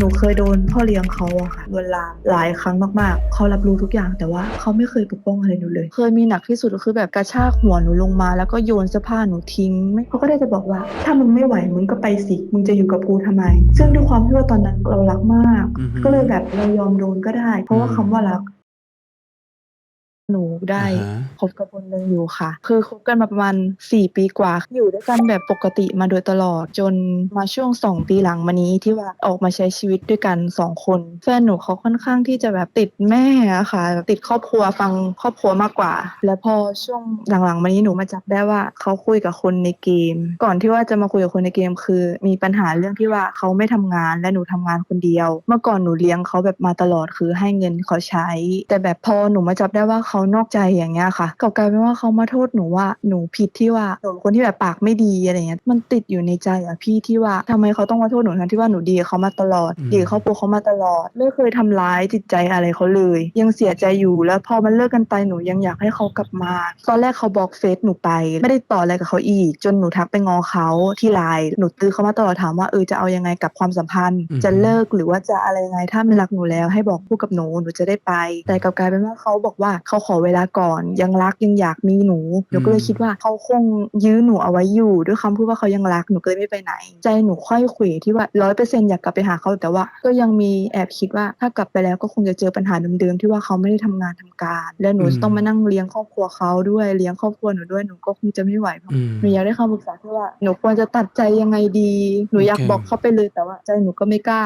หนูเคยโดนพ่อเลี้ยงเขาอะค่ะลวนลามหลายครั้งมากๆ เขารับรู้ทุกอย่างแต่ว่าเขาไม่เคยปกป้องอะไรหนูเลย เคยมีหนักที่สุดก็คือแบบกระชากหัวหนูลงมา แล้วก็โยนเสื้อผ้าหนูทิ้งไม่เขาก็ได้จะบอกว่า ถ้ามึงไม่ไหวมึงก็ไปสิมึงจะอยู่กับกูทำไม ซึ่งด้วยความที่ว่าตอนนั้นเรารักมากอือฮึก็เลยแบบเรายอมโดนก็ได้ เพราะว่าอืมคำว่ารัก หนูได้อ่าฮะ คบกับคนหนึ่งอยู่ค่ะ คือคบกันมาประมาณสี่ปีกว่า อยู่ด้วยกันแบบปกติมาโดยตลอด จนมาช่วงสองปีหลังมานี้ที่ว่าออกมาใช้ชีวิตด้วยกันสองคนแฟนหนูเขาค่อนข้างที่จะแบบติดแม่อะค่ะติดครอบครัวฟังครอบครัวมากกว่า แล้วพอช่วงหลังๆมานี้หนูมาจับได้ว่าเขาคุยกับคนในเกม ก่อนที่ว่าจะมาคุยกับคนในเกม คือ มีปัญหาเรื่องที่ว่าเขาไม่ทำงานและหนูทำงานคนเดียว เมื่อก่อนหนูเลี้ยงเขาแบบมาตลอดคือให้เงินเขาใช้ แต่แบบพอหนูมาจับได้ว่าเขานอกใจอย่างเงี้ยค่ะกลับกลายเป็นว่าเขามาโทษหนูว่าหนูผิดที่ว่าหนูเป็นคนที่แบบปากไม่ดีอะไรเงี้ยมันติดอยู่ในใจอะพี่ที่ว่าทำไมเขาต้องมาโทษหนูทั้งที่ว่าหนูดีกับเขามาตลอดอืมดีกับครอบครัวเขามาตลอด ไม่เคยทำร้ายจิตใจอะไรเขาเลย ยังเสียใจอยู่แล้วพอมันเลิกกันไปหนูยังอยากให้เขากลับมาตอนแรกเขาบล็อกเฟซหนูไป ไม่ได้ต่ออะไรกับเขาอีก จนหนูทักไปงอเขาที่ไลน์หนูตื้อเขามาตลอดถามว่าเออจะเอายังไงกับความสัมพันธ์อืมจะเลิกหรือว่าจะอะไรยังไงถ้าไม่รักหนูแล้วให้บอกพูดกับหนูหนูจะได้ไป แต่กลับกลายเป็นว่าเขาบอกว่าเขาขอเวลาก่อนยังรักยังอยากมีหนูหนูก็เลยคิดว่าเขาคงยื้อหนูเอาไว้อยู่ ด้วยคำพูดว่าเขายังรักหนูก็เลยไม่ไปไหน ใจหนูค่อยเขวที่ว่าร้อยเปอร์เซ็นต์อยากกลับไปหาเขาแต่ว่า ก็ยังมีแอบคิดว่าถ้ากลับไปแล้วก็คงจะเจอปัญหาเดิมๆที่ว่าเขาไม่ได้ทำงานทำการ และหนูอืมจะต้องมานั่งเลี้ยงครอบครัวเขาด้วยเลี้ยงครอบครัวหนูด้วยหนูก็คงจะไม่ไหวอืมหนูอยากได้คำปรึกษาที่ว่าหนูควรจะตัดใจยังไงดี หนูอยากโอเคบอกเขาไปเลยแต่ว่าใจหนูก็ไม่กล้า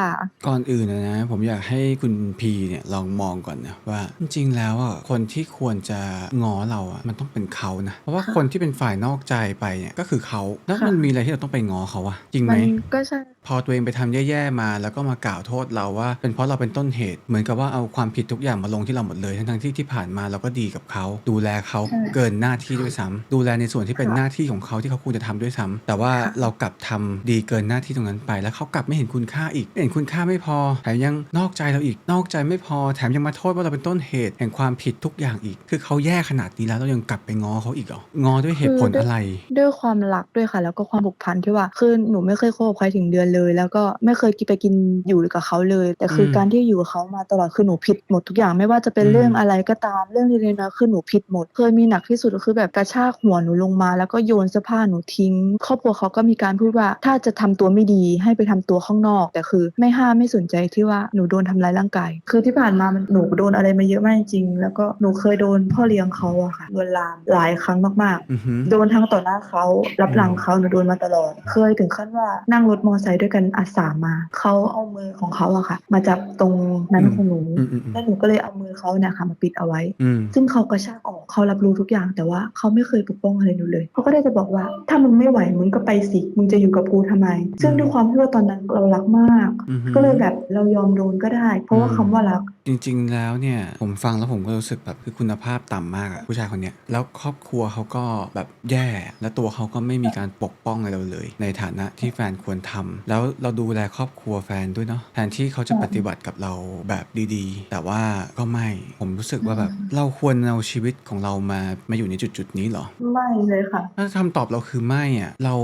ก่อนอื่นนะนะผมอยากให้คุณพีเนี่ยลองมองก่อนนะว่าจริงๆแล้วอะคนที่ควรจะง้อเราอะมันต้องเป็นเขานะ เพราะว่าค่ะคนที่เป็นฝ่ายนอกใจไปเนี่ยก็คือเขาแล้วค่ะมันมีอะไรที่เราต้องไปง้อเขาอะจริงไหมัมนก็ใช่พอตัวเองไปทำแย่ๆมา แล้วก็มากล่าวโทษเราว่า เป็นเพราะเราเป็นต้นเหตุเหมือนกับว่าเอาความผิดทุกอย่างมาลงที่เราหมดเลยทั้งๆที่ที่ผ่านมาเราก็ดีกับเขาดูแลเขาใช่เกินหน้าที่ด้วยซ้ำดูแลในส่วนที่เป็นค่ะหน้าที่ของเขาที่เขาควรจะทำด้วยซ้ำแต่ว่าค่ะเรากลับทำดีเกินหน้าที่ตรงนั้นไป แล้วเขากลับไม่เห็นคุณค่าอีกไม่เห็นคุณค่าไม่พอแถมยังนอกใจเราอีกนอกใจไม่พอแถมยังมาโทษว่าเราเป็นต้นเหตุแห่งความผิดทุกอย่างอีก คือเขาแย่ขนาดนี้แล้วเรายังกลับไปง้อเขาอีกเหรองอด้วยเหตุผลอะไร ด้วยความรักด้วยค่ะ แล้วก็ความผูกพันที่ว่า คือหนูไม่เคยคบกับใครถึงเดือนเลย แล้วก็ไม่เคยกินไปกินอยู่กับเขาเลย แต่คืออมการที่อยู่กับเขามาตลอดคือหนูผิดหมดทุกอย่างไม่ว่าจะเป็นอืมเรื่องอะไรก็ตามเรื่องเล็กๆน้อยๆคือหนูผิดหมด เคยมีหนักที่สุดก็คือแบบกระชากหัวหนูลงมา แล้วก็โยนเสื้อผ้าหนูทิ้ง ครอบครัวเขาก็มีการพูดว่าถ้าจะทำตัวไม่ดีให้ไปทำตัวข้างนอก แต่คือไม่ห้ามไม่สนใจที่ว่าหนูโดนทำร้ายร่างกายคือที่ผ่านมามันหนูโดนอะไรมาเยอะมากจริงๆแล้วก็หนูเคยโดนพ่อเลี้ยงเขาอะค่ะลวนลามหลายครั้งมากๆอือหือโดนทั้งต่อหน้าเขารับหลังเขาหนูโดนมาตลอด เคยถึงขั้นว่านั่งรถมอเตอร์ไซค์ด้วยกันอาสามาเขาเอามือของเขาอะค่ะ มาจับตรงนั้นอืมของหนูอืมอืมอืมแล้วหนูก็เลยเอามือเขาเนี่ยค่ะมาปิดเอาไว้อืมซึ่งเขากระชากออก เขารับรู้ทุกอย่างแต่ว่าเขาไม่เคยปกป้องอะไรหนูเลยเขาก็ได้จะบอกว่า ถ้ามึงไม่ไหวมึงก็ไปสิมึงจะอยู่กับกูทำไม ซึ่งด้วยความที่ว่าตอนนั้นเรารักมากอือหือก็เลยแบบเรายอมโดนก็ได้ เพราะว่าอืมคำว่ารัก จริง ๆ แล้วเนี่ยผมฟังแล้วผมก็รู้สึกแบบคือคุณภาพต่ำมากอะผู้ชายคนเนี้ยแล้วครอบครัวเขาก็แบบแย่ และตัวเขาก็ไม่มีการปกป้องอะไรเราเลย ในฐานะที่แฟนควรทำแล้วเราดูแลครอบครัวแฟนด้วยเนาะแทนที่เขาจะใช่ปฏิบัติกับเราแบบดีๆ แต่ว่าก็ไม่ผมรู้สึกว่าแบบเราควรเอาชีวิตของเรามามาอยู่ในจุดๆนี้เหรอ ไม่เลยค่ะ ถ้าคำตอบเราคือไม่อะเรา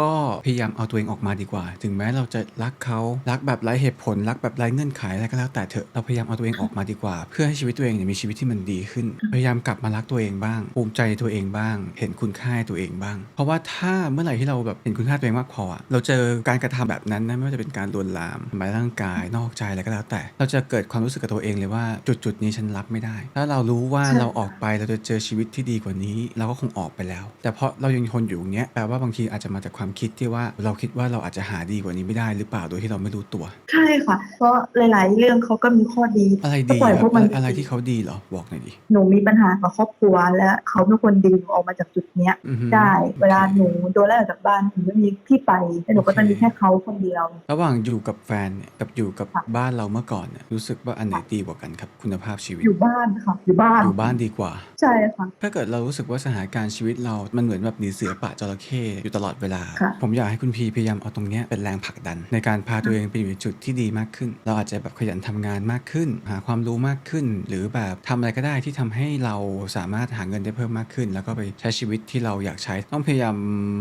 ก็พยายามเอาตัวเองออกมาดีกว่า ถึงแม้เราจะรักเขารักแบบไร้เหตุผลรักแบบไร้เงื่อนไขอะไรก็แล้วแต่เถอะเราพยายามเอาตัวเองออกมาดีกว่า เพื่อให้ชีวิตตัวเองเนี่ยมีชีวิตที่มันดีขึ้น พยายามกลับมารักตัวเองบ้างภูมิใจในตัวเองบ้าง เห็นคุณค่าในตัวเองบ้าง เพราะว่าถ้าเมื่อไหร่ที่เราแบบเห็นคุณค่าตัวเองมากพออะเราเจอการกระทำแบบนั้นนะไม่ว่าจะเป็นการลวนลามทำร้ายร่างกายนอกใจอะไรก็แล้วแต่ เราจะเกิดความรู้สึกกับตัวเองเลยว่าจุดจุดๆนี้ฉันรับไม่ได้ ถ้าเรารู้ว่าใช่เราออกไปเราจะเจอชีวิตที่ดีกว่านี้ เราก็คงออกไปแล้ว แต่เพราะเรายังทนอยู่อย่างเงี้ยแปลว่าบางทีอาจจะมาจากความคิดที่ว่าเราคิดว่าเราอาจจะหาดีกว่านี้ไม่ได้หรือเปล่าโดยที่เราไม่รู้ตัว ใช่ค่ะ เพราะหลาย ๆ เรื่องเขาก็มีข้อดีอะไรก็ดีปล่อยอะพวกมันอะไรที่เขาดีเหรอบอกหน่อยดิหนูมีปัญหากับครอบครัวและเขาเป็นคนดึงหนูออกมาจากจุดเนี้ยอือฮึได้เวลาโอเคหนูโดนไล่ออกจากบ้านหนูไม่มีที่ไปแล้วหนูก็จะมีแค่เขาคนเดียว ระหว่างอยู่กับแฟนเนี่ยกับอยู่กับค่ะบ้านเราเมื่อก่อนเนี่ยรู้สึกว่าอันไหนดีกว่ากันครับคุณภาพชีวิต อยู่บ้านค่ะอยู่บ้านอยู่บ้านดีกว่าใช่ค่ะ ถ้าเกิดเรารู้สึกว่าสถานการณ์ชีวิตเรา มันเหมือนแบบหนีเสือป่าจระเข้อยู่ตลอดเวลา ค่ะ ผมอยากให้คุณพีพยายามเอาตรงเนี้ยเป็นแรงผลักดัน ในการพาตัวเองไปอยู่ในจุดที่ดีมากขึ้น เราอาจจะแบบขยันทำงานมากขึ้น หาความรู้มากขึ้น หรือแบบทำอะไรก็ได้ที่ทำให้เราสามารถหาเงินได้เพิ่มมากขึ้น แล้วก็ไปใช้ชีวิตที่เราอยากใช้ ต้องพยายาม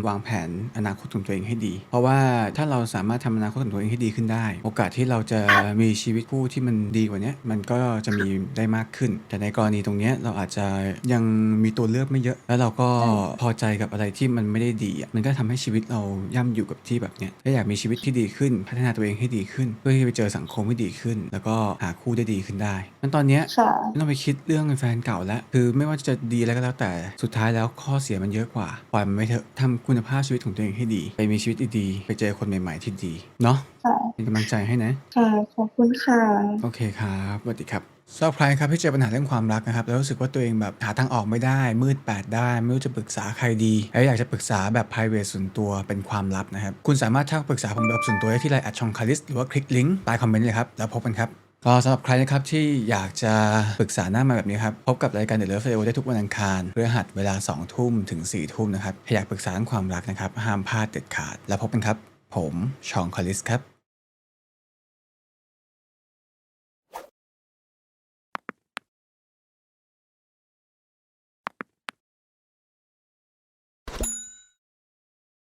วางแผนอนาคตของตัวเองให้ดี เพราะว่าถ้าเราสามารถทำอนาคตของตัวเองให้ดีขึ้นได้ โอกาสที่เราจะมีชีวิตคู่ที่มันดีกว่าเนี้ยมันก็จะมีได้มากขึ้น แต่ในกรณีตรงเนี้ยเราอาจจะยังมีตัวเลือกไม่เยอะ แล้วเราก็พอใจกับอะไรที่มันไม่ได้ดีอะมันก็ทำให้ชีวิตเราย่ำอยู่กับที่แบบเนี้ยถ้าอยากมีชีวิตที่ดีขึ้น พัฒนาตัวเองให้ดีขึ้น เพื่อที่จะไปเจอสังคมที่ดีขึ้น แล้วก็หาคู่ได้ดีขึ้นได้งั้นตอนเนี้ยค่ะไม่ต้องไปคิดเรื่องแฟนเก่าแล้วคือไม่ว่าจะดีอะไรก็แล้วแต่สุดท้ายแล้วข้อเสียมันเยอะกว่าปล่อยมันไปเถอะทำคุณภาพชีวิตของตัวเองให้ดี ไปมีชีวิตดีๆไปเจอคนใหม่ ๆ ที่ดีเนาะค่ะเป็นกำลังใจให้นะค่ะขอบคุณค่ะ โอเคครับสวัสดีครับ สำหรับใครครับที่เจอปัญหาเรื่องความรักนะครับแล้วรู้สึกว่าตัวเองแบบหาทางออกไม่ได้ มืดแปดได้ไม่รู้จะปรึกษาใครดี แล้วอยากจะปรึกษาแบบ p r i v a t ส่วนตัวเป็นความลับนะครับ คุณสามารถทักปรึกษาผมแบบส่วนตัวได้ที่ไลน์แอดชองคาริสหรือว่าคลิกลิงก์ใต้คอมเมนต์เลยครับ แล้วพบกันครับก็สำหรับใครนะครับที่อยากจะปรึกษาหน้ามาแบบนี้ครับ พบกับรายการ The Love Radio ได้ทุกวันอังคารเพื่อหัดเวลา 2 ทุ่มถึง 4 ทุ่มนะครับถ้าอยากปรึกษาเรื่องความรักนะครับห้ามพลาดเด็ดขาด แล้วพบกันครับ ผมชองคาริสครับ